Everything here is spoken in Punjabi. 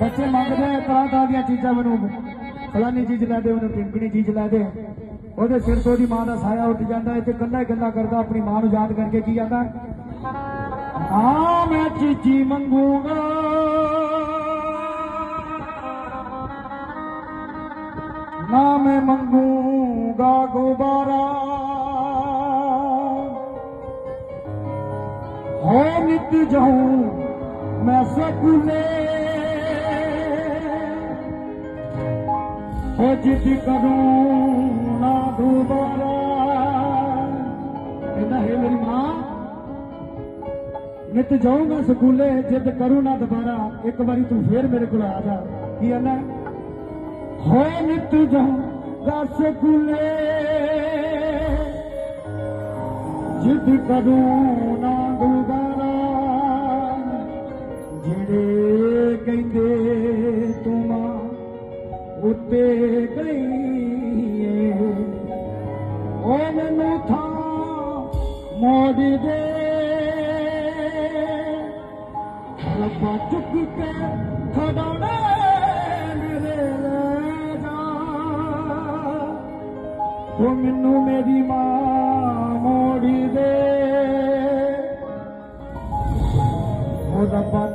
ਬੱਚੇ ਮੰਗਦੇ ਆ, ਤਰ੍ਹਾਂ ਤਰ੍ਹਾਂ ਦੀਆਂ ਚੀਜ਼ਾਂ ਮੈਨੂੰ। ਫਲਾਨੀ ਚੀਜ਼ ਲੈ ਦੇ, ਉਹਨੂੰ ਟਿੰਕਣੀ ਚੀਜ਼ ਲੈ ਦੇ। ਉਹਦੇ ਸਿਰ ਤੋਂ ਉਹਦੀ ਮਾਂ ਦਾ ਸਾਇਆ ਉੱਠ ਜਾਂਦਾ ਹੈ ਤੇ ਕੱਲਾ ਹੀ ਕੱਲਾ ਕਰਦਾ, ਆਪਣੀ ਮਾਂ ਨੂੰ ਯਾਦ ਕਰਕੇ ਕੀ ਜਾਂਦਾ ਹਾਂ ਮੈਂ ਚੀਚੀ ਮੰਗੂਗਾ। ਨਾ ਮੈਂ ਮੰਗੂਗਾ ਗੁਬਾਰਾ। ਹੋ ਨਿਤ ਜਾਉਂ ਮੈਂ ਸਕੂਲੇ ਹੋ ਜਿੱਦ ਕਰੂੰ ਨਾ ਦੁਬਾਰਾ ਕਹਿੰਦਾ, ਹੈ ਮੇਰੀ ਮਾਂ, ਨਿਤ ਜਾਊਂਗਾ ਸਕੂਲੇ, ਜਿੱਦ ਕਰੂ ਨਾ ਦੁਬਾਰਾ, ਇੱਕ ਵਾਰੀ ਤੂੰ ਫੇਰ ਮੇਰੇ ਕੋਲ ਆ ਜਾ। ਕੀ ਕਹਿੰਦਾ? ਹੋ ਨਿਤ ਜਾਊਂਗਾ ਸਕੂਲੇ, ਜਿੱਦ ਕਰੂ ਨਾ ਦੁਬਾਰਾ, ਜਿਹੜੇ ਕਹਿੰਦੇ उन थ मोड़ी ला चुको तूं मनू मेरी मोड़ी उते